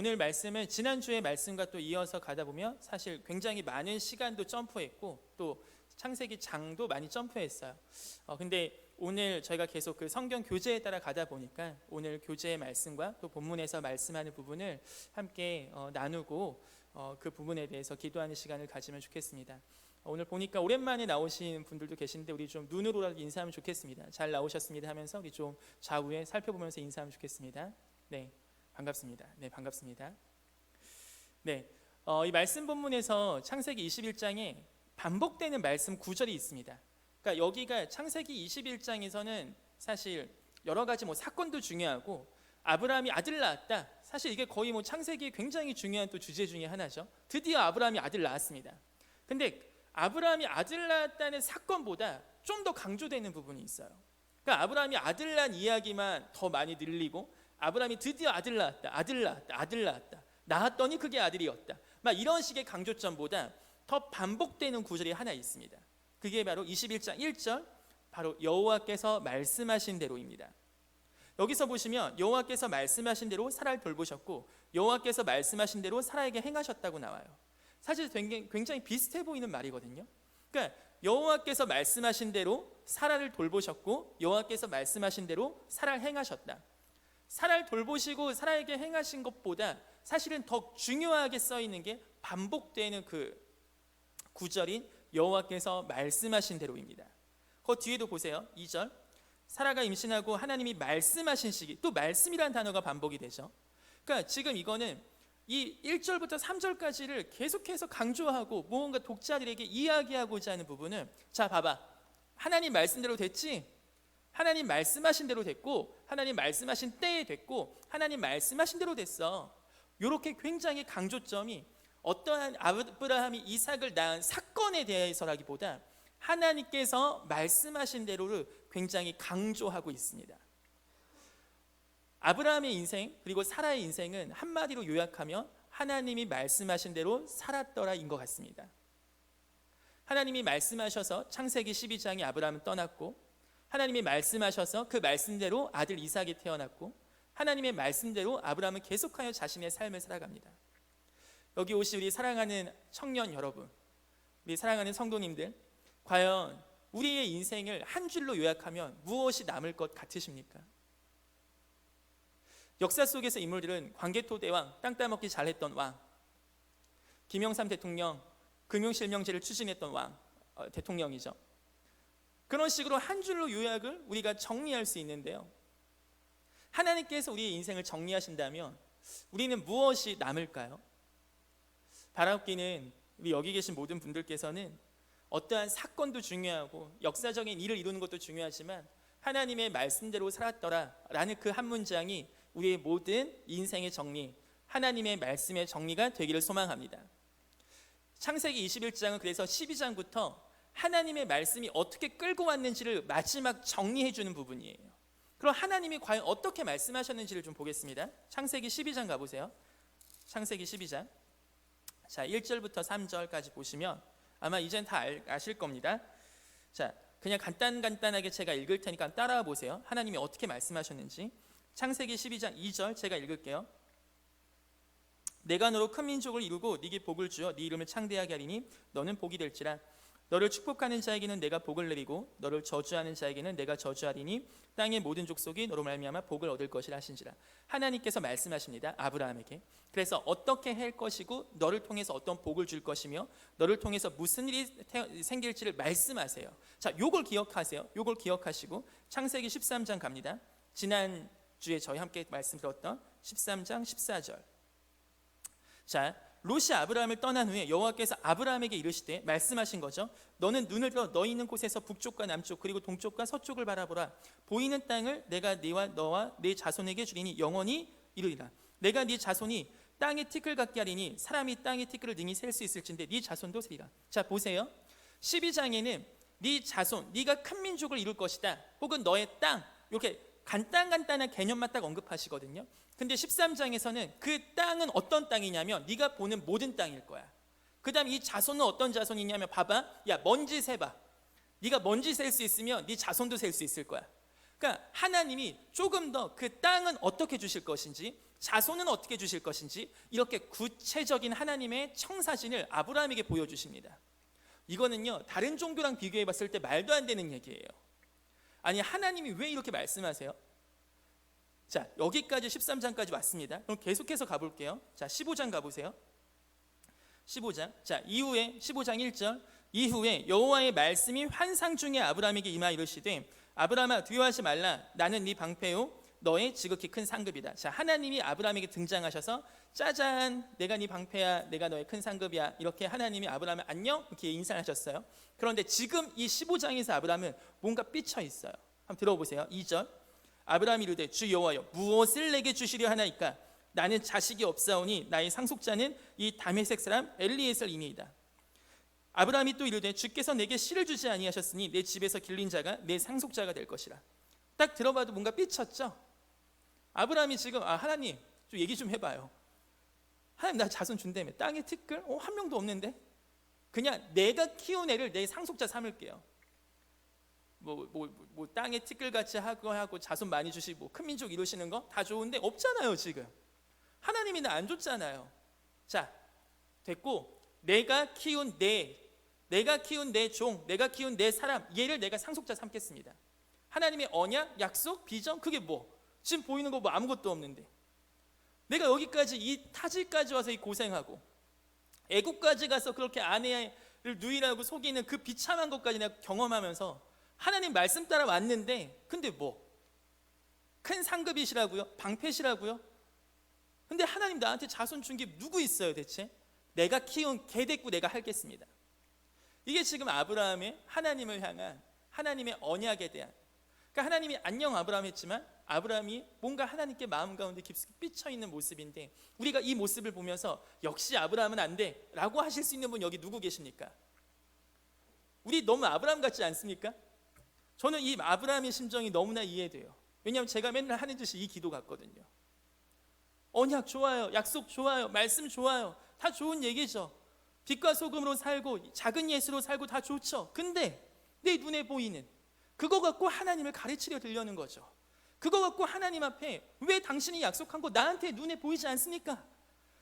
오늘 말씀은 지난주의 말씀과 또 이어서 가다 보면 사실 굉장히 많은 시간도 점프했고 또 창세기 장도 많이 점프했어요. 어, 근데 오늘 저희가 계속 그 성경 교재에 따라 가다 보니까 오늘 교재의 말씀과 또 본문에서 말씀하는 부분을 함께 어, 나누고 어, 그 부분에 대해서 기도하는 시간을 가지면 좋겠습니다. 어, 오늘 보니까 오랜만에 나오신 분들도 계신데 우리 좀 눈으로라도 인사하면 좋겠습니다. 잘 나오셨습니다 하면서 우리 좀 좌우에 살펴보면서 인사하면 좋겠습니다. 네, 반갑습니다. 네, 반갑습니다. 네, 어, 이 말씀 본문에서 창세기 21장에 반복되는 말씀 구절이 있습니다. 그러니까 여기가 창세기 21장에서는 사실 여러 가지 뭐 사건도 중요하고 아브라함이 아들 낳았다. 사실 이게 거의 뭐 창세기의 굉장히 중요한 또 주제 중에 하나죠. 드디어 아브라함이 아들 낳았습니다. 근데 아브라함이 아들 낳았다는 사건보다 좀 더 강조되는 부분이 있어요. 그러니까 아브라함이 아들 낳은 이야기만 더 많이 늘리고 아브라함이 드디어 아들 낳았다. 아들 낳았다. 아들 낳았다. 낳았더니 그게 아들이었다. 막 이런 식의 강조점보다 더 반복되는 구절이 하나 있습니다. 그게 바로 21장 1절 바로 여호와께서 말씀하신 대로입니다. 여기서 보시면 여호와께서 말씀하신 대로 사라를 돌보셨고 여호와께서 말씀하신 대로 사라에게 행하셨다고 나와요. 사실 굉장히, 비슷해 보이는 말이거든요. 그러니까 여호와께서 말씀하신 대로 사라를 돌보셨고 여호와께서 말씀하신 대로 사라를 행하셨다. 사라를 돌보시고 사라에게 행하신 것보다 사실은 더 중요하게 써 있는 게 반복되는 그 구절인 여호와께서 말씀하신 대로입니다. 그 뒤에도 보세요. 2절. 사라가 임신하고 하나님이 말씀하신 시기 또 말씀이라는 단어가 반복이 되죠. 그러니까 지금 이거는 이 1절부터 3절까지를 계속해서 강조하고 무언가 독자들에게 이야기하고자 하는 부분은 자 봐봐. 하나님 말씀대로 됐지? 하나님 말씀하신 대로 됐고 하나님 말씀하신 때에 됐고 하나님 말씀하신 대로 됐어. 이렇게 굉장히 강조점이 어떠한 아브라함이 이삭을 낳은 사건에 대해서라기보다 하나님께서 말씀하신 대로를 굉장히 강조하고 있습니다. 아브라함의 인생 그리고 사라의 인생은 한마디로 요약하면 하나님이 말씀하신 대로 살았더라인 것 같습니다. 하나님이 말씀하셔서 창세기 12장에 아브라함은 떠났고 하나님이 말씀하셔서 그 말씀대로 아들 이삭이 태어났고 하나님의 말씀대로 아브라함은 계속하여 자신의 삶을 살아갑니다. 여기 오신 우리 사랑하는 청년 여러분, 우리 사랑하는 성도님들, 과연 우리의 인생을 한 줄로 요약하면 무엇이 남을 것 같으십니까? 역사 속에서 인물들은 광개토대왕, 땅 따먹기 잘했던 왕, 김영삼 대통령, 금융실명제를 추진했던 왕, 어, 대통령이죠. 그런 식으로 한 줄로 요약을 우리가 정리할 수 있는데요. 하나님께서 우리의 인생을 정리하신다면 우리는 무엇이 남을까요? 바라옵기는 우리 여기 계신 모든 분들께서는 어떠한 사건도 중요하고 역사적인 일을 이루는 것도 중요하지만 하나님의 말씀대로 살았더라 라는 그 한 문장이 우리의 모든 인생의 정리, 하나님의 말씀의 정리가 되기를 소망합니다. 창세기 21장은 그래서 12장부터 하나님의 말씀이 어떻게 끌고 왔는지를 마지막 정리해 주는 부분이에요. 그럼 하나님이 과연 어떻게 말씀하셨는지를 좀 보겠습니다. 창세기 12장 가 보세요. 창세기 12장. 자, 1절부터 3절까지 보시면 아마 이젠 다 아실 겁니다. 자, 그냥 간단 간단하게 제가 읽을 테니까 따라와 보세요. 하나님이 어떻게 말씀하셨는지. 창세기 12장 2절 제가 읽을게요. 내가 너로 큰 민족을 이루고 네게 복을 주어 네 이름을 창대하게 하리니 너는 복이 될지라 너를 축복하는 자에게는 내가 복을 내리고 너를 저주하는 자에게는 내가 저주하리니 땅의 모든 족속이 너로 말미암아 복을 얻을 것이라 하신지라. 하나님께서 말씀하십니다 아브라함에게. 그래서 어떻게 할 것이고 너를 통해서 어떤 복을 줄 것이며 너를 통해서 무슨 일이 생길지를 말씀하세요. 자 요걸 기억하세요. 요걸 기억하시고 창세기 13장 갑니다. 지난 주에 저희 함께 말씀 들었던 13장 14절. 자 롯이 아브라함을 떠난 후에 여호와께서 아브라함에게 이르시되 말씀하신 거죠. 너는 눈을 들어 너 있는 곳에서 북쪽과 남쪽 그리고 동쪽과 서쪽을 바라보라. 보이는 땅을 내가 네와 너와 네 자손에게 주리니 영원히 이르리라. 내가 네 자손이 땅의 티끌 같게 하리니 사람이 땅의 티끌을 능히 셀 수 있을진데 네 자손도 세리라. 자 보세요. 12장에는 네 자손, 네가 큰 민족을 이룰 것이다. 혹은 너의 땅 이렇게 간단간단한 개념만 딱 언급하시거든요. 근데 13장에서는 그 땅은 어떤 땅이냐면 네가 보는 모든 땅일 거야. 그다음 이 자손은 어떤 자손이냐면 봐봐. 야, 먼지 세 봐. 네가 먼지 셀 수 있으면 네 자손도 셀 수 있을 거야. 그러니까 하나님이 조금 더 그 땅은 어떻게 주실 것인지 자손은 어떻게 주실 것인지 이렇게 구체적인 하나님의 청사진을 아브라함에게 보여주십니다. 이거는요 다른 종교랑 비교해 봤을 때 말도 안 되는 얘기예요. 아니 하나님이 왜 이렇게 말씀하세요? 자 여기까지 13장까지 왔습니다. 그럼 계속해서 가볼게요. 자 15장 가보세요. 15장 자 이후에 15장 1절 이후에 여호와의 말씀이 환상 중에 아브라함에게 임하 이르시되 아브라함아 두려워하지 말라 나는 네 방패요 너의 지극히 큰 상급이다. 자 하나님이 아브라함에게 등장하셔서 짜잔 내가 네 방패야 내가 너의 큰 상급이야 이렇게 하나님이 아브라함을 안녕 이렇게 인사하셨어요. 그런데 지금 이 15장에서 아브라함은 뭔가 삐쳐 있어요. 한번 들어보세요. 2절 아브라함이 이르되 주 여호와여 무엇을 내게 주시려 하나이까 나는 자식이 없사오니 나의 상속자는 이 다메섹 사람 엘리에셀이니이다. 아브라함이 또 이르되 주께서 내게 씨를 주지 아니하셨으니 내 집에서 길린 자가 내 상속자가 될 것이라. 딱 들어봐도 뭔가 삐쳤죠. 아브라함이 지금 아 하나님 좀 얘기 좀 해봐요. 하나님 나 자손 준다며 땅에 티끌 어, 한 명도 없는데 그냥 내가 키운 애를 내 상속자 삼을게요. 뭐, 뭐, 뭐, 뭐 땅에 티끌 같이 하고 하고 자손 많이 주시고 큰 민족 이루시는 거 다 좋은데 없잖아요 지금. 하나님이 나 안 줬잖아요. 자 됐고 내가 키운 내 내가 키운 내 종, 내가 키운 내 사람 얘를 내가 상속자 삼겠습니다. 하나님의 언약, 약속, 비전 그게 뭐? 지금 보이는 거 뭐 아무것도 없는데 내가 여기까지 이 타지까지 와서 이 고생하고 애국까지 가서 그렇게 아내를 누이라고 속이는 그 비참한 것까지 내가 경험하면서 하나님 말씀 따라 왔는데 근데 뭐 큰 상급이시라고요? 방패시라고요? 근데 하나님 나한테 자손 준 게 누구 있어요 대체? 내가 키운 개 됐고 내가 하겠습니다. 이게 지금 아브라함의 하나님을 향한 하나님의 언약에 대한 그러니까 하나님이 안녕 아브라함 했지만 아브라함이 뭔가 하나님께 마음 가운데 깊숙이 삐쳐 있는 모습인데 우리가 이 모습을 보면서 역시 아브라함은 안 돼라고 하실 수 있는 분 여기 누구 계십니까? 우리 너무 아브라함 같지 않습니까? 저는 이 아브라함의 심정이 너무나 이해돼요. 왜냐하면 제가 맨날 하는 짓이 이 기도 같거든요. 언약 좋아요, 약속 좋아요, 말씀 좋아요, 다 좋은 얘기죠. 빛과 소금으로 살고 작은 예수로 살고 다 좋죠. 근데 내 눈에 보이는 그거 갖고 하나님을 가르치려 들려는 거죠. 그거 갖고 하나님 앞에 왜 당신이 약속한 거 나한테 눈에 보이지 않습니까?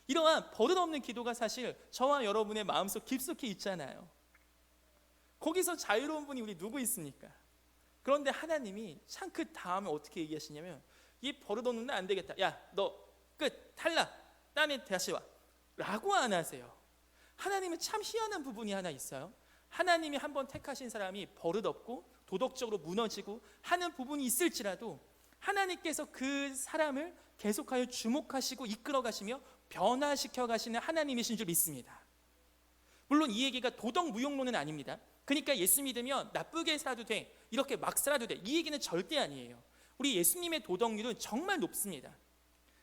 이러한 버릇없는 기도가 사실 저와 여러분의 마음속 깊숙이 있잖아요. 거기서 자유로운 분이 우리 누구 있습니까? 그런데 하나님이 참 그 다음에 어떻게 얘기하시냐면 이 버릇없는 나안 되겠다. 야, 너 끝 탈락. 딴에 다시 와. 라고 안 하세요. 하나님은 참 희한한 부분이 하나 있어요. 하나님이 한번 택하신 사람이 버릇없고 도덕적으로 무너지고 하는 부분이 있을지라도 하나님께서 그 사람을 계속하여 주목하시고 이끌어 가시며 변화시켜 가시는 하나님이신 줄 믿습니다. 물론 이 얘기가 도덕 무용론은 아닙니다. 그러니까 예수 믿으면 나쁘게 살아도 돼. 이렇게 막 살아도 돼. 이 얘기는 절대 아니에요. 우리 예수님의 도덕률은 정말 높습니다.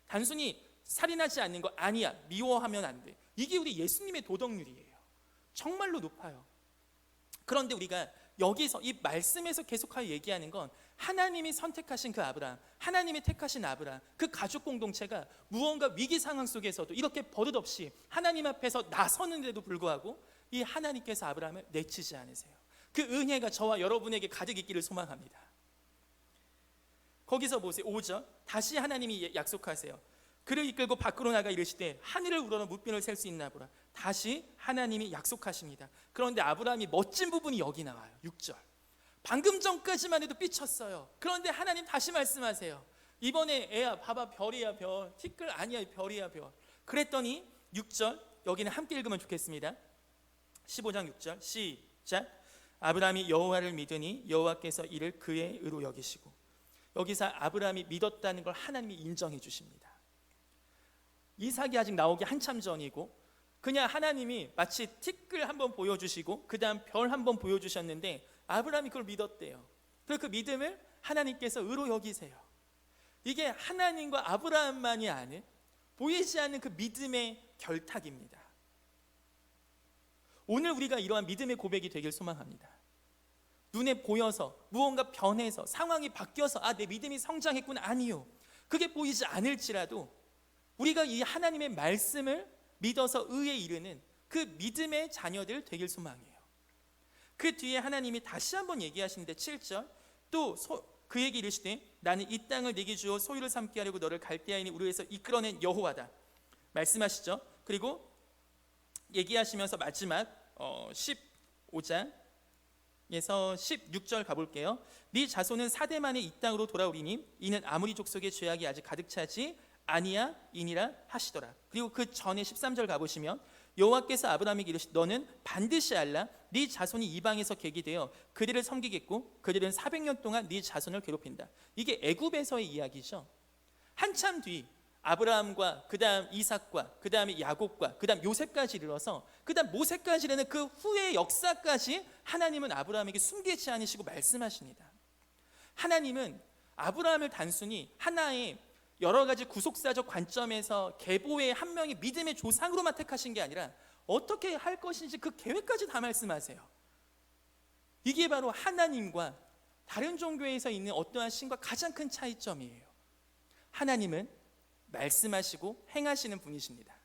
단순히 살인하지 않는 거 아니야. 미워하면 안 돼. 이게 우리 예수님의 도덕률이에요. 정말로 높아요. 그런데 우리가 여기서 이 말씀에서 계속하여 얘기하는 건 하나님이 선택하신 그 아브라함, 하나님이 택하신 아브라함, 그 가족 공동체가 무언가 위기 상황 속에서도 이렇게 버릇없이 하나님 앞에서 나서는데도 불구하고 이 하나님께서 아브라함을 내치지 않으세요. 그 은혜가 저와 여러분에게 가득 있기를 소망합니다. 거기서 보세요. 5절. 다시 하나님이 약속하세요. 그를 이끌고 밖으로 나가 이르시되 하늘을 우러러 무빈을 셀 수 있나 보라. 다시 하나님이 약속하십니다. 그런데 아브라함이 멋진 부분이 여기 나와요. 6절. 방금 전까지만 해도 삐쳤어요. 그런데 하나님 다시 말씀하세요. 이번에 애야 봐봐 별이야 별. 티끌 아니야 별이야 별. 그랬더니 6절 여기는 함께 읽으면 좋겠습니다. 15장 6절 시작. 아브라함이 여호와를 믿으니 여호와께서 이를 그의 의로 여기시고 여기서 아브라함이 믿었다는 걸 하나님이 인정해 주십니다. 이삭이 아직 나오기 한참 전이고 그냥 하나님이 마치 티끌 한번 보여주시고 그 다음 별 한번 보여주셨는데 아브라함이 그걸 믿었대요. 그래서 그 믿음을 하나님께서 의로 여기세요. 이게 하나님과 아브라함만이 아는 보이지 않는 그 믿음의 결탁입니다. 오늘 우리가 이러한 믿음의 고백이 되길 소망합니다. 눈에 보여서 무언가 변해서 상황이 바뀌어서 아 내 믿음이 성장했구나 아니요. 그게 보이지 않을지라도 우리가 이 하나님의 말씀을 믿어서 의에 이르는 그 믿음의 자녀들 되길 소망해요. 그 뒤에 하나님이 다시 한번 얘기하시는데 7절 또 소, 그에게 이르시되 나는 이 땅을 내게 주어 소유를 삼게 하려고 너를 갈대아인의 우르에서 이끌어낸 여호와다 말씀하시죠. 그리고 얘기하시면서 마지막 어, 15장에서 16절 가볼게요. 네 자손은 사대 만에 이 땅으로 돌아오리니 이는 아무리 족속의 죄악이 아직 가득 차지 아니야 이니라 하시더라. 그리고 그 전에 13절 가보시면 여호와께서 아브라함에게 이르시 너는 반드시 알라 네 자손이 이방에서 객이 되어 그들을 섬기겠고 그들은 400년 동안 네 자손을 괴롭힌다. 이게 애굽에서의 이야기죠. 한참 뒤 아브라함과 그다음 이삭과 그다음에 야곱과 그다음 요셉까지 이르러서 그다음 모세까지 이르는 그 후의 역사까지 하나님은 아브라함에게 숨기지 않으시고 말씀하십니다. 하나님은 아브라함을 단순히 하나의 여러 가지 구속사적 관점에서 계보의 한 명의 믿음의 조상으로만 택하신 게 아니라 어떻게 할 것인지 그 계획까지 다 말씀하세요. 이게 바로 하나님과 다른 종교에서 있는 어떠한 신과 가장 큰 차이점이에요. 하나님은 말씀하시고 행하시는 분이십니다.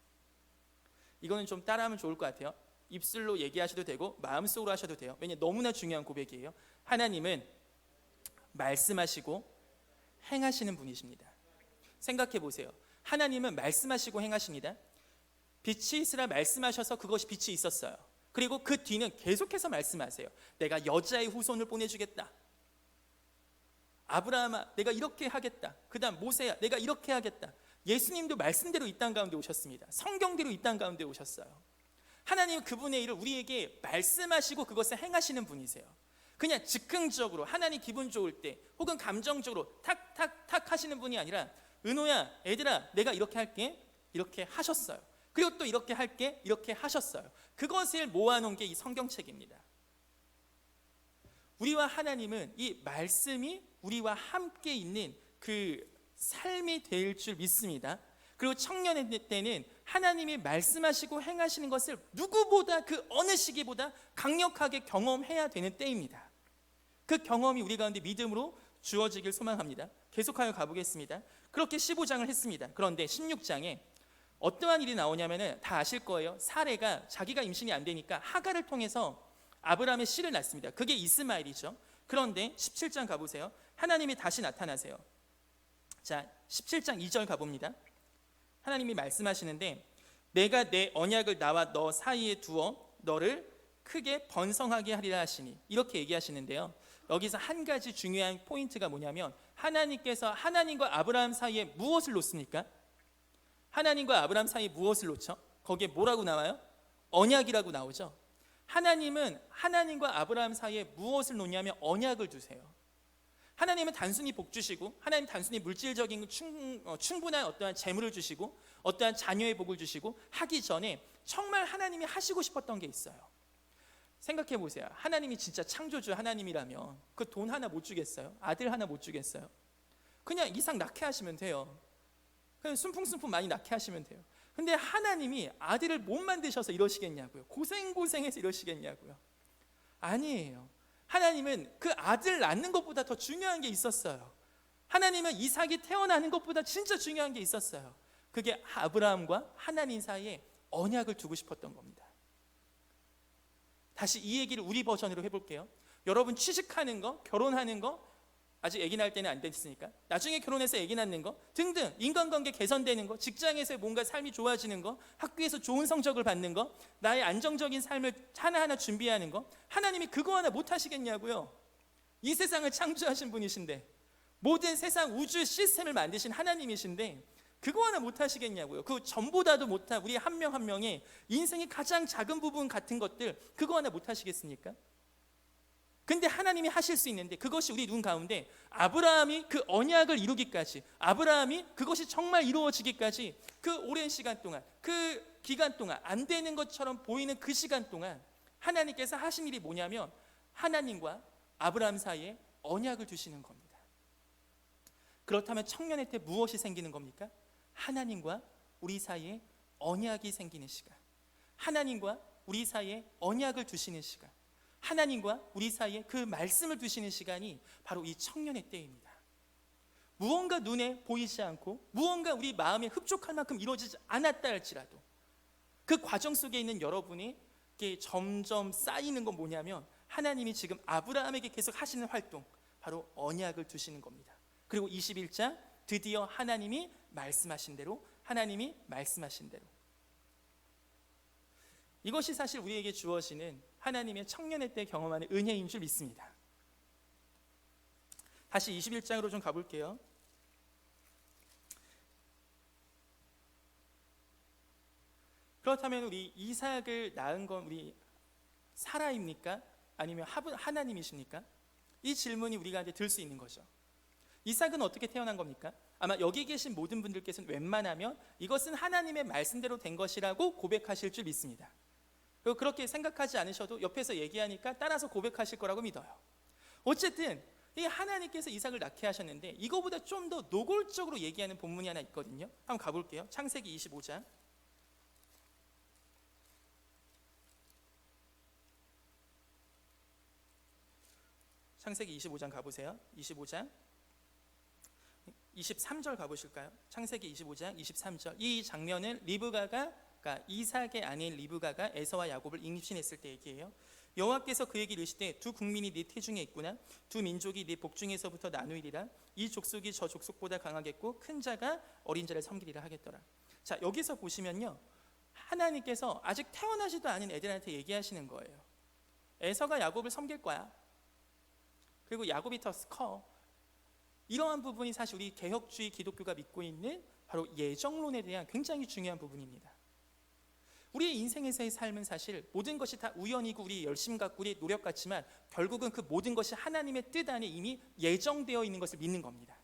이거는 좀 따라하면 좋을 것 같아요. 입술로 얘기하셔도 되고 마음속으로 하셔도 돼요. 왜냐 너무나 중요한 고백이에요. 하나님은 말씀하시고 행하시는 분이십니다. 생각해 보세요. 하나님은 말씀하시고 행하십니다. 빛이 있으라 말씀하셔서 그것이 빛이 있었어요. 그리고 그 뒤는 계속해서 말씀하세요. 내가 여자의 후손을 보내주겠다. 아브라함아, 내가 이렇게 하겠다. 그 다음 모세야, 내가 이렇게 하겠다. 예수님도 말씀대로 이 땅 가운데 오셨습니다. 성경대로 이 땅 가운데 오셨어요. 하나님은 그분의 일을 우리에게 말씀하시고 그것을 행하시는 분이세요. 그냥 즉흥적으로 하나님 기분 좋을 때 혹은 감정적으로 탁탁탁 하시는 분이 아니라 은호야, 애들아, 내가 이렇게 할게. 이렇게 하셨어요. 그리고 또 이렇게 할게. 이렇게 하셨어요. 그것을 모아놓은 게 이 성경책입니다. 우리와 하나님은 이 말씀이 우리와 함께 있는 그 삶이 될 줄 믿습니다. 그리고 청년의 때는 하나님이 말씀하시고 행하시는 것을 누구보다 그 어느 시기보다 강력하게 경험해야 되는 때입니다. 그 경험이 우리 가운데 믿음으로 주어지길 소망합니다. 계속하여 가보겠습니다. 그렇게 15장을 했습니다. 그런데 16장에 어떠한 일이 나오냐면은 다 아실 거예요. 사례가 자기가 임신이 안 되니까 하가를 통해서 아브라함의 씨를 낳습니다. 그게 이스마엘이죠. 그런데 17장 가보세요. 하나님이 다시 나타나세요. 자, 17장 2절 가봅니다. 하나님이 말씀하시는데 내가 내 언약을 나와 너 사이에 두어 너를 크게 번성하게 하리라 하시니 이렇게 얘기하시는데요. 여기서 한 가지 중요한 포인트가 뭐냐면 하나님께서 하나님과 아브라함 사이에 무엇을 놓습니까? 하나님과 아브라함 사이에 무엇을 놓죠? 거기에 뭐라고 나와요? 언약이라고 나오죠. 하나님은 하나님과 아브라함 사이에 무엇을 놓냐면 언약을 두세요. 하나님은 단순히 복 주시고 하나님 단순히 물질적인 충, 어, 충분한 어떠한 재물을 주시고 어떠한 자녀의 복을 주시고 하기 전에 정말 하나님이 하시고 싶었던 게 있어요. 생각해 보세요. 하나님이 진짜 창조주 하나님이라면 그 돈 하나 못 주겠어요? 아들 하나 못 주겠어요? 그냥 이상 낳게 하시면 돼요. 그냥 순풍순풍 많이 낳게 하시면 돼요. 근데 하나님이 아들을 못 만드셔서 이러시겠냐고요. 고생고생해서 이러시겠냐고요. 아니에요. 하나님은 그 아들 낳는 것보다 더 중요한 게 있었어요. 하나님은 이삭이 태어나는 것보다 진짜 중요한 게 있었어요. 그게 아브라함과 하나님 사이에 언약을 두고 싶었던 겁니다. 다시 이 얘기를 우리 버전으로 해볼게요. 여러분 취직하는 거, 결혼하는 거, 아직 아기 낳을 때는 안 됐으니까 나중에 결혼해서 아기 낳는 거 등등 인간관계 개선되는 거 직장에서 뭔가 삶이 좋아지는 거 학교에서 좋은 성적을 받는 거 나의 안정적인 삶을 하나하나 준비하는 거 하나님이 그거 하나 못 하시겠냐고요 이 세상을 창조하신 분이신데 모든 세상 우주 시스템을 만드신 하나님이신데 그거 하나 못 하시겠냐고요 그 전보다도 못한 우리 한 명 한 명의 인생의 가장 작은 부분 같은 것들 그거 하나 못 하시겠습니까? 근데 하나님이 하실 수 있는데 그것이 우리 눈 가운데 아브라함이 그 언약을 이루기까지 아브라함이 그것이 정말 이루어지기까지 그 오랜 시간 동안 그 기간 동안 안 되는 것처럼 보이는 그 시간 동안 하나님께서 하신 일이 뭐냐면 하나님과 아브라함 사이에 언약을 두시는 겁니다. 그렇다면 청년의 때 무엇이 생기는 겁니까? 하나님과 우리 사이에 언약이 생기는 시간. 하나님과 우리 사이에 언약을 두시는 시간. 하나님과 우리 사이에 그 말씀을 두시는 시간이 바로 이 청년의 때입니다. 무언가 눈에 보이지 않고 무언가 우리 마음에 흡족할 만큼 이루어지지 않았다 할지라도 그 과정 속에 있는 여러분이 점점 쌓이는 건 뭐냐면 하나님이 지금 아브라함에게 계속 하시는 활동 바로 언약을 두시는 겁니다. 그리고 21장 드디어 하나님이 말씀하신 대로 하나님이 말씀하신 대로 이것이 사실 우리에게 주어지는 하나님의 청년의 때 경험하는 은혜인 줄 믿습니다. 다시 21장으로 좀 가볼게요. 그렇다면 우리 이삭을 낳은 건 우리 사라입니까? 아니면 하나님이십니까? 이 질문이 우리가 이제 들 수 있는 거죠. 이삭은 어떻게 태어난 겁니까? 아마 여기 계신 모든 분들께서는 웬만하면 이것은 하나님의 말씀대로 된 것이라고 고백하실 줄 믿습니다. 그리고 그렇게 생각하지 않으셔도 옆에서 얘기하니까 따라서 고백하실 거라고 믿어요. 어쨌든 이 하나님께서 이삭을 낳게 하셨는데 이거보다 좀 더 노골적으로 얘기하는 본문이 하나 있거든요. 한번 가볼게요. 창세기 25장. 창세기 25장 가보세요. 25장 23절 가보실까요? 창세기 25장 23절 이 장면은 리브가가 그러니까 이삭의 아내인 리브가가 에서와 야곱을 임신했을 때 얘기예요. 여호와께서 그에게 이르시되 두 국민이 네 태중에 있구나 두 민족이 네 복중에서부터 나누이리라 이 족속이 저 족속보다 강하겠고 큰 자가 어린 자를 섬기리라 하겠더라. 자 여기서 보시면요 하나님께서 아직 태어나지도 않은 애들한테 얘기하시는 거예요. 에서가 야곱을 섬길 거야. 그리고 야곱이 더 커. 이러한 부분이 사실 우리 개혁주의 기독교가 믿고 있는 바로 예정론에 대한 굉장히 중요한 부분입니다. 우리의 인생에서의 삶은 사실 모든 것이 다 우연이고 우리 열심 갖고 우리 노력 같지만 결국은 그 모든 것이 하나님의 뜻 안에 이미 예정되어 있는 것을 믿는 겁니다.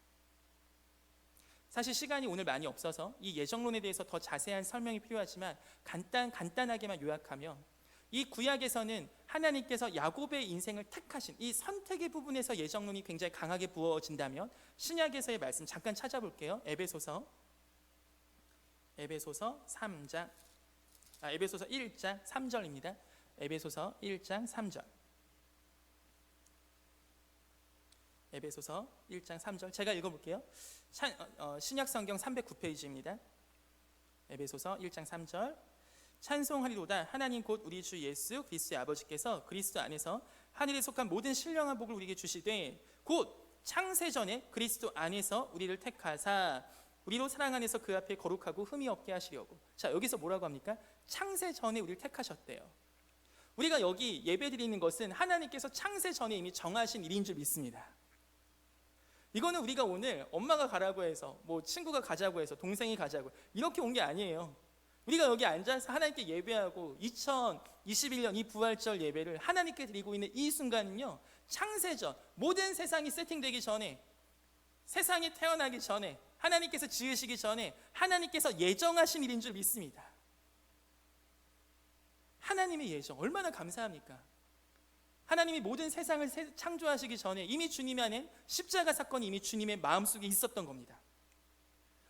사실 시간이 오늘 많이 없어서 이 예정론에 대해서 더 자세한 설명이 필요하지만 간단 간단하게만 요약하면 이 구약에서는 하나님께서 야곱의 인생을 택하신 이 선택의 부분에서 예정론이 굉장히 강하게 부어진다면 신약에서의 말씀 잠깐 찾아볼게요. 에베소서 에베소서 3장 아, 에베소서 1장 3절입니다. 에베소서 1장 3절. 에베소서 1장 3절. 제가 읽어볼게요. 어, 어, 신약 성경 309페이지입니다. 에베소서 1장 3절. 찬송하리로다 하나님 곧 우리 주 예수 그리스도의 아버지께서 그리스도 안에서 하늘에 속한 모든 신령한 복을 우리에게 주시되 곧 창세 전에 그리스도 안에서 우리를 택하사 우리로 사랑 안에서 그 앞에 거룩하고 흠이 없게 하시려고. 자, 여기서 뭐라고 합니까? 창세 전에 우리를 택하셨대요. 우리가 여기 예배 드리는 것은 하나님께서 창세 전에 이미 정하신 일인 줄 믿습니다. 이거는 우리가 오늘 엄마가 가라고 해서 뭐 친구가 가자고 해서 동생이 가자고 이렇게 온 게 아니에요. 우리가 여기 앉아서 하나님께 예배하고 2021년 이 부활절 예배를 하나님께 드리고 있는 이 순간은요. 창세전 모든 세상이 세팅되기 전에 세상이 태어나기 전에 하나님께서 지으시기 전에 하나님께서 예정하신 일인 줄 믿습니다. 하나님의 예정 얼마나 감사합니까? 하나님이 모든 세상을 창조하시기 전에 이미 주님 안에 십자가 사건이 이미 주님의 마음속에 있었던 겁니다.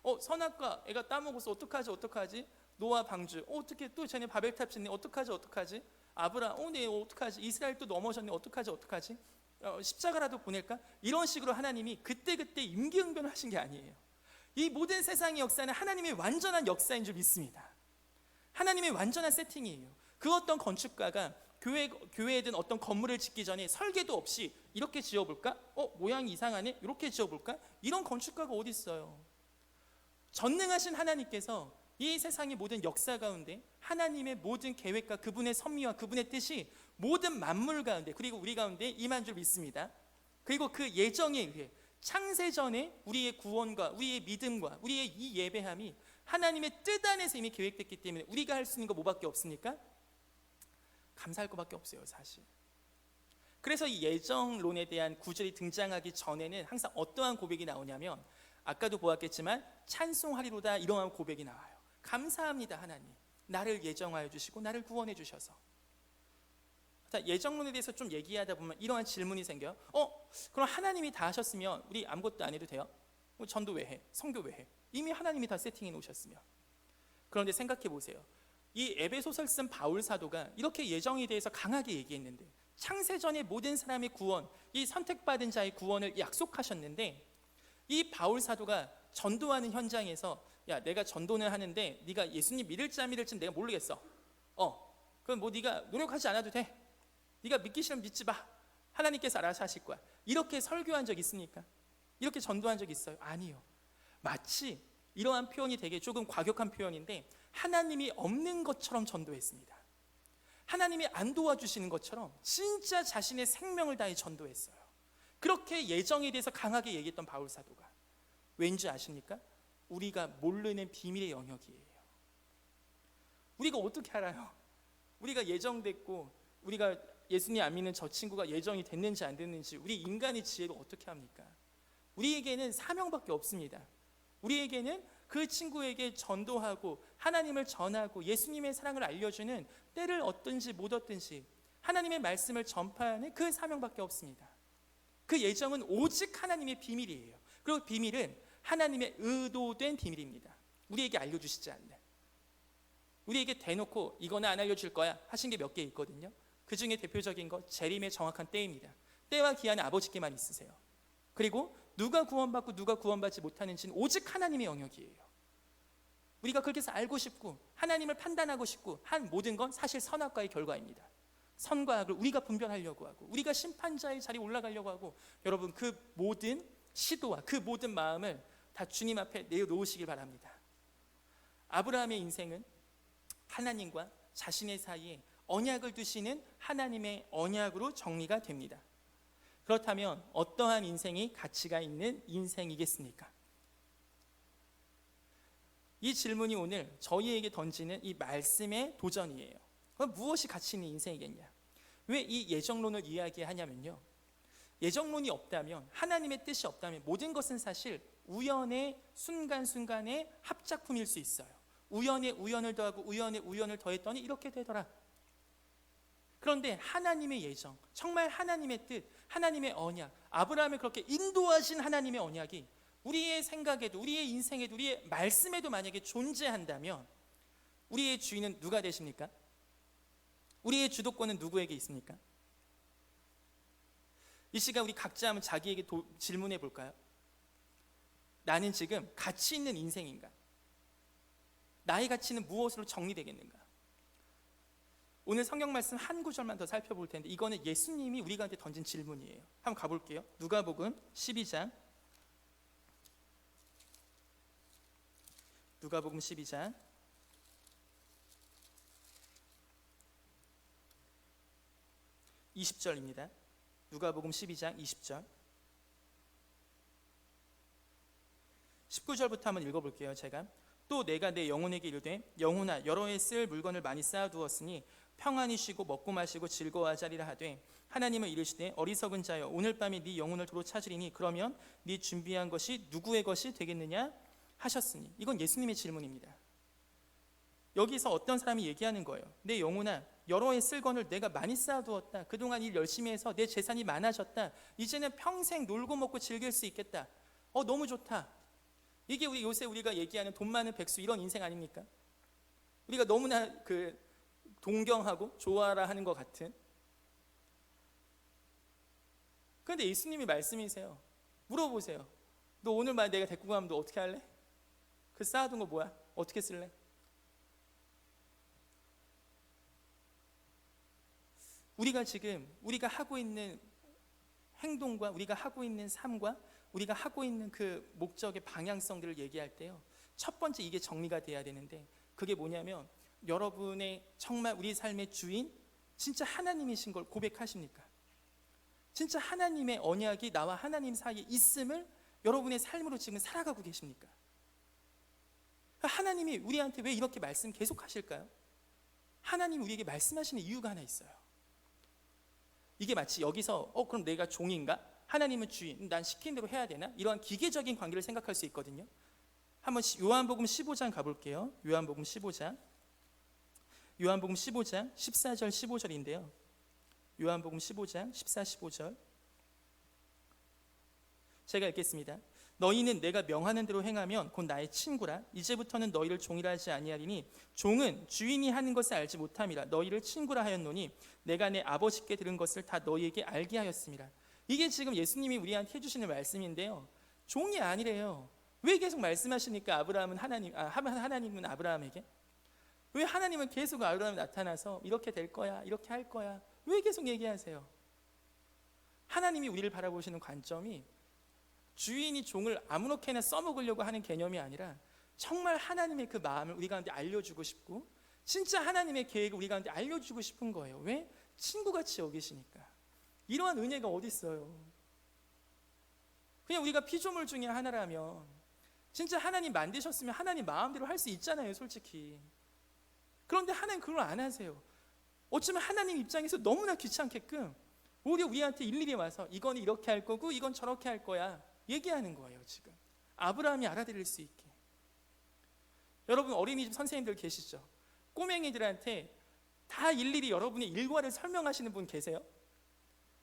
어, 선악과 애가 따먹어서 어떡하지 어떡하지? 노아 방주. 어, 어떻게 또 전에 바벨탑 짓네. 어떡하지 어떡하지? 아브라. 어, 네 어떡하지? 이스라엘 또 넘어졌네. 어떡하지 어떡하지? 어, 십자가라도 보낼까? 이런 식으로 하나님이 그때그때 임기응변을 하신 게 아니에요. 이 모든 세상의 역사는 하나님의 완전한 역사인 줄 믿습니다. 하나님의 완전한 세팅이에요. 그 어떤 건축가가 교회, 교회에든 어떤 건물을 짓기 전에 설계도 없이 이렇게 지어볼까? 어, 모양이 이상하네? 이렇게 지어볼까? 이런 건축가가 어디 있어요? 전능하신 하나님께서 이 세상의 모든 역사 가운데 하나님의 모든 계획과 그분의 섭리와 그분의 뜻이 모든 만물 가운데 그리고 우리 가운데 임한 줄 믿습니다. 그리고 그 예정에 의해 창세전에 우리의 구원과 우리의 믿음과 우리의 이 예배함이 하나님의 뜻 안에서 이미 계획됐기 때문에 우리가 할 수 있는 거 뭐밖에 없습니까? 감사할 것밖에 없어요, 사실. 그래서 이 예정론에 대한 구절이 등장하기 전에는 항상 어떠한 고백이 나오냐면 아까도 보았겠지만 찬송하리로다 이러한 고백이 나와요. 감사합니다, 하나님. 나를 예정하여 주시고 나를 구원해 주셔서. 자, 예정론에 대해서 좀 얘기하다 보면 이러한 질문이 생겨요. 어, 그럼 하나님이 다 하셨으면 우리 아무것도 안 해도 돼요? 뭐 전도 왜 해? 성교 왜 해? 이미 하나님이 다 세팅해 놓으셨으면. 그런데 생각해 보세요. 이 에베소설 쓴 바울 사도가 이렇게 예정에 대해서 강하게 얘기했는데 창세전의 모든 사람의 구원, 이 선택받은 자의 구원을 약속하셨는데 이 바울 사도가 전도하는 현장에서 야 내가 전도는 하는데 네가 예수님 믿을지 안 믿을지 내가 모르겠어. 어 그럼 뭐 네가 노력하지 않아도 돼. 네가 믿기 싫으면 믿지 마. 하나님께서 알아서 하실 거야. 이렇게 설교한 적 있습니까? 이렇게 전도한 적 있어요? 아니요. 마치 이러한 표현이 되게 조금 과격한 표현인데 하나님이 없는 것처럼 전도했습니다. 하나님이 안 도와주시는 것처럼 진짜 자신의 생명을 다해 전도했어요. 그렇게 예정에 대해서 강하게 얘기했던 바울 사도가 왠지 아십니까? 우리가 모르는 비밀의 영역이에요. 우리가 어떻게 알아요? 우리가 예정됐고 우리가 예수님 안 믿는 저 친구가 예정이 됐는지 안 됐는지 우리 인간의 지혜로 어떻게 합니까? 우리에게는 사명밖에 없습니다. 우리에게는 그 친구에게 전도하고 하나님을 전하고 예수님의 사랑을 알려주는 때를 얻든지 못 얻든지 하나님의 말씀을 전파하는 그 사명밖에 없습니다. 그 예정은 오직 하나님의 비밀이에요. 그리고 비밀은 하나님의 의도된 비밀입니다. 우리에게 알려주시지 않는. 우리에게 대놓고 이거는 안 알려줄 거야 하신 게 몇 개 있거든요. 그 중에 대표적인 거 재림의 정확한 때입니다. 때와 기한은 아버지께만 있으세요. 그리고 누가 구원받고 누가 구원받지 못하는지는 오직 하나님의 영역이에요. 우리가 그렇게 해서 알고 싶고 하나님을 판단하고 싶고 한 모든 건 사실 선악과의 결과입니다. 선과 악을 우리가 분별하려고 하고 우리가 심판자의 자리에 올라가려고 하고 여러분 그 모든 시도와 그 모든 마음을 다 주님 앞에 내놓으시길 바랍니다. 아브라함의 인생은 하나님과 자신의 사이에 언약을 두시는 하나님의 언약으로 정리가 됩니다. 그렇다면 어떠한 인생이 가치가 있는 인생이겠습니까? 이 질문이 오늘 저희에게 던지는 이 말씀의 도전이에요. 그럼 무엇이 가치 있는 인생이겠냐? 왜 이 예정론을 이야기하냐면요. 예정론이 없다면 하나님의 뜻이 없다면 모든 것은 사실 우연의 순간순간의 합작품일 수 있어요. 우연에 우연을 더하고 우연에 우연을 더했더니 이렇게 되더라. 그런데 하나님의 예정, 정말 하나님의 뜻, 하나님의 언약, 아브라함을 그렇게 인도하신 하나님의 언약이 우리의 생각에도, 우리의 인생에도, 우리의 말씀에도 만약에 존재한다면 우리의 주인은 누가 되십니까? 우리의 주도권은 누구에게 있습니까? 이 시간 우리 각자 한번 자기에게 도, 질문해 볼까요? 나는 지금 가치 있는 인생인가? 나의 가치는 무엇으로 정리되겠는가? 오늘 성경 말씀 한 구절만 더 살펴볼 텐데 이거는 예수님이 우리한테 던진 질문이에요. 한번 가볼게요. 누가복음 12장 누가복음 12장 20절입니다. 누가복음 12장 20절 19절부터 한번 읽어볼게요. 제가 또 내가 내 영혼에게 이르되 영혼아 여러 해 쓸 물건을 많이 쌓아두었으니 평안히 쉬고 먹고 마시고 즐거워하자리라 하되 하나님은 이르시되 어리석은 자여 오늘 밤에 네 영혼을 도로 찾으리니 그러면 네 준비한 것이 누구의 것이 되겠느냐 하셨으니 이건 예수님의 질문입니다. 여기서 어떤 사람이 얘기하는 거예요. 내 영혼아 여러 해 쓸 건을 내가 많이 쌓아두었다. 그동안 일 열심히 해서 내 재산이 많아졌다. 이제는 평생 놀고 먹고 즐길 수 있겠다. 어 너무 좋다. 이게 우리 요새 우리가 얘기하는 돈 많은 백수 이런 인생 아닙니까? 우리가 너무나 그 동경하고 좋아라 하는 것 같은. 그런데 예수님이 말씀이세요. 물어보세요. 너 오늘 말 내가 데리고 가면 너 어떻게 할래? 그 쌓아둔 거 뭐야? 어떻게 쓸래? 우리가 지금 우리가 하고 있는 행동과 우리가 하고 있는 삶과 우리가 하고 있는 그 목적의 방향성들을 얘기할 때요. 첫 번째 이게 정리가 돼야 되는데 그게 뭐냐면 여러분의 정말 우리 삶의 주인 진짜 하나님이신 걸 고백하십니까? 진짜 하나님의 언약이 나와 하나님 사이에 있음을 여러분의 삶으로 지금 살아가고 계십니까? 하나님이 우리한테 왜 이렇게 말씀 계속 하실까요? 하나님이 우리에게 말씀하시는 이유가 하나 있어요. 이게 마치 여기서 어 그럼 내가 종인가? 하나님은 주인, 난 시킨 대로 해야 되나? 이러한 기계적인 관계를 생각할 수 있거든요. 한번 요한복음 15장 가볼게요. 요한복음 15장. 요한복음 15장 14절 15절인데요. 요한복음 15장 14, 15절. 제가 읽겠습니다. 너희는 내가 명하는 대로 행하면 곧 나의 친구라. 이제부터는 너희를 종이라 하지 아니하리니 종은 주인이 하는 것을 알지 못함이라. 너희를 친구라 하였노니 내가 내 아버지께 들은 것을 다 너희에게 알게 하였습니다. 이게 지금 예수님이 우리한테 해주시는 말씀인데요. 종이 아니래요. 왜 계속 말씀하시니까 아브라함은 하나님, 아, 하나님은 아브라함에게? 왜 하나님은 계속 아브라함에 나타나서 이렇게 될 거야, 이렇게 할 거야? 왜 계속 얘기하세요? 하나님이 우리를 바라보시는 관점이 주인이 종을 아무렇게나 써먹으려고 하는 개념이 아니라 정말 하나님의 그 마음을 우리 가운데 알려주고 싶고 진짜 하나님의 계획을 우리 가운데 알려주고 싶은 거예요. 왜? 친구같이 여기시니까. 이러한 은혜가 어디 있어요? 그냥 우리가 피조물 중에 하나라면 진짜 하나님 만드셨으면 하나님 마음대로 할 수 있잖아요, 솔직히. 그런데 하나님 그걸 안 하세요. 어쩌면 하나님 입장에서 너무나 귀찮게끔 오히려 우리한테 일일이 와서 이건 이렇게 할 거고 이건 저렇게 할 거야 얘기하는 거예요, 지금. 아브라함이 알아들을 수 있게. 여러분 어린이집 선생님들 계시죠? 꼬맹이들한테 다 일일이 여러분의 일과를 설명하시는 분 계세요?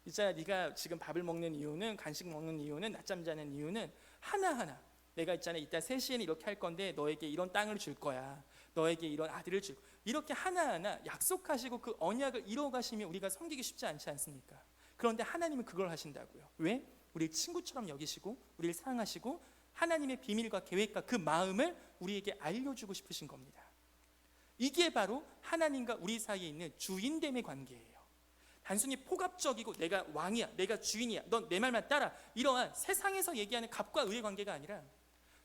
있잖아, 네가 지금 밥을 먹는 이유는 간식 먹는 이유는 낮잠 자는 이유는 하나하나 내가 있잖아 이따 3시에는 이렇게 할 건데 너에게 이런 땅을 줄 거야 너에게 이런 아들을 줄 거야. 이렇게 하나하나 약속하시고 그 언약을 이뤄가시면 우리가 섬기기 쉽지 않지 않습니까? 그런데 하나님은 그걸 하신다고요 왜? 우리를 친구처럼 여기시고 우리를 사랑하시고 하나님의 비밀과 계획과 그 마음을 우리에게 알려주고 싶으신 겁니다 이게 바로 하나님과 우리 사이에 있는 주인됨의 관계예요 단순히 포갑적이고 내가 왕이야, 내가 주인이야, 넌 내 말만 따라 이러한 세상에서 얘기하는 갑과 의의 관계가 아니라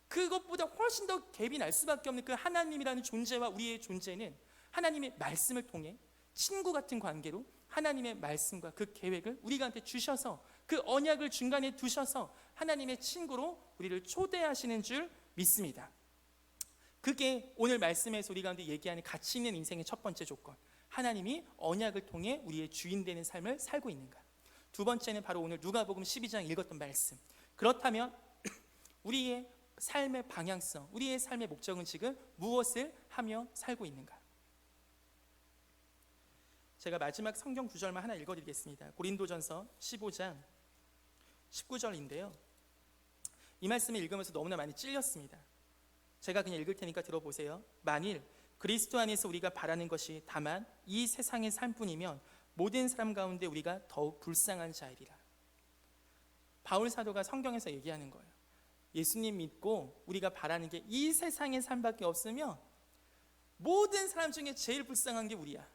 그것보다 훨씬 더 갭이 날 수밖에 없는 그 하나님이라는 존재와 우리의 존재는 하나님의 말씀을 통해 친구 같은 관계로 하나님의 말씀과 그 계획을 우리한테 주셔서 그 언약을 중간에 두셔서 하나님의 친구로 우리를 초대하시는 줄 믿습니다. 그게 오늘 말씀에서 우리 가운데 얘기하는 가치 있는 인생의 첫 번째 조건. 하나님이 언약을 통해 우리의 주인 되는 삶을 살고 있는가. 두 번째는 바로 오늘 누가복음 12장 읽었던 말씀. 그렇다면 우리의 삶의 방향성, 우리의 삶의 목적은 지금 무엇을 하며 살고 있는가? 제가 마지막 성경 구절만 하나 읽어드리겠습니다. 고린도전서 15장 19절인데요. 이 말씀을 읽으면서 너무나 많이 찔렸습니다. 제가 그냥 읽을 테니까 들어보세요. 만일 그리스도 안에서 우리가 바라는 것이 다만 이 세상의 삶뿐이면 모든 사람 가운데 우리가 더욱 불쌍한 자이리라. 바울 사도가 성경에서 얘기하는 거예요. 예수님 믿고 우리가 바라는 게 이 세상의 삶밖에 없으면 모든 사람 중에 제일 불쌍한 게 우리야.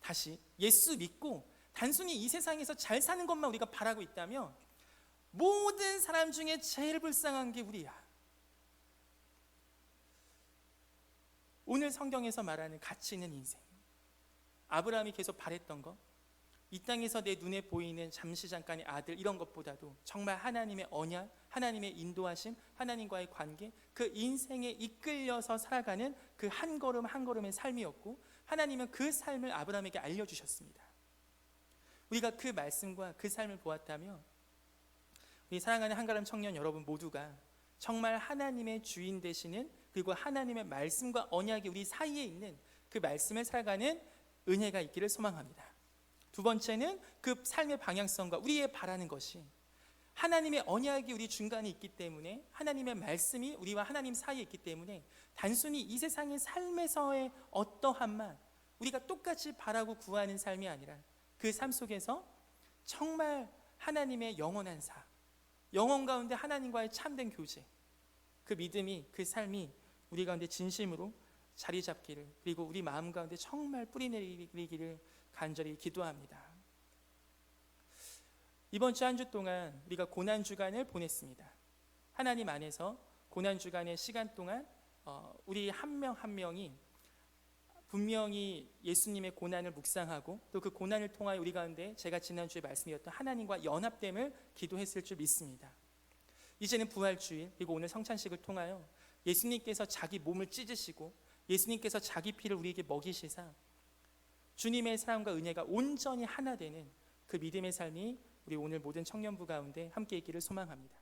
다시 예수 믿고 단순히 이 세상에서 잘 사는 것만 우리가 바라고 있다면 모든 사람 중에 제일 불쌍한 게 우리야. 오늘 성경에서 말하는 가치 있는 인생. 아브라함이 계속 바랬던 것, 이 땅에서 내 눈에 보이는 잠시 잠깐의 아들 이런 것보다도 정말 하나님의 언약, 하나님의 인도하심, 하나님과의 관계, 그 인생에 이끌려서 살아가는 그 한 걸음 한 걸음의 삶이었고 하나님은 그 삶을 아브라함에게 알려주셨습니다. 우리가 그 말씀과 그 삶을 보았다면 우리 사랑하는 한가람 청년 여러분 모두가 정말 하나님의 주인 되시는 그리고 하나님의 말씀과 언약이 우리 사이에 있는 그 말씀을 살아가는 은혜가 있기를 소망합니다. 두 번째는 그 삶의 방향성과 우리의 바라는 것이 하나님의 언약이 우리 중간에 있기 때문에 하나님의 말씀이 우리와 하나님 사이에 있기 때문에 단순히 이 세상의 삶에서의 어떠함만 우리가 똑같이 바라고 구하는 삶이 아니라 그 삶 속에서 정말 하나님의 영원한 사, 영원 가운데 하나님과의 참된 교제, 그 믿음이 그 삶이 우리 가운데 진심으로 자리 잡기를 그리고 우리 마음 가운데 정말 뿌리 내리기를 간절히 기도합니다. 이번 주 한 주 동안 우리가 고난 주간을 보냈습니다. 하나님 안에서 고난 주간의 시간 동안 어, 우리 한 명 한 명이 분명히 예수님의 고난을 묵상하고 또 그 고난을 통하여 우리 가운데 제가 지난주에 말씀드렸던 하나님과 연합됨을 기도했을 줄 믿습니다. 이제는 부활주일 그리고 오늘 성찬식을 통하여 예수님께서 자기 몸을 찢으시고 예수님께서 자기 피를 우리에게 먹이시사 주님의 사랑과 은혜가 온전히 하나 되는 그 믿음의 삶이 우리 오늘 모든 청년부 가운데 함께 있기를 소망합니다.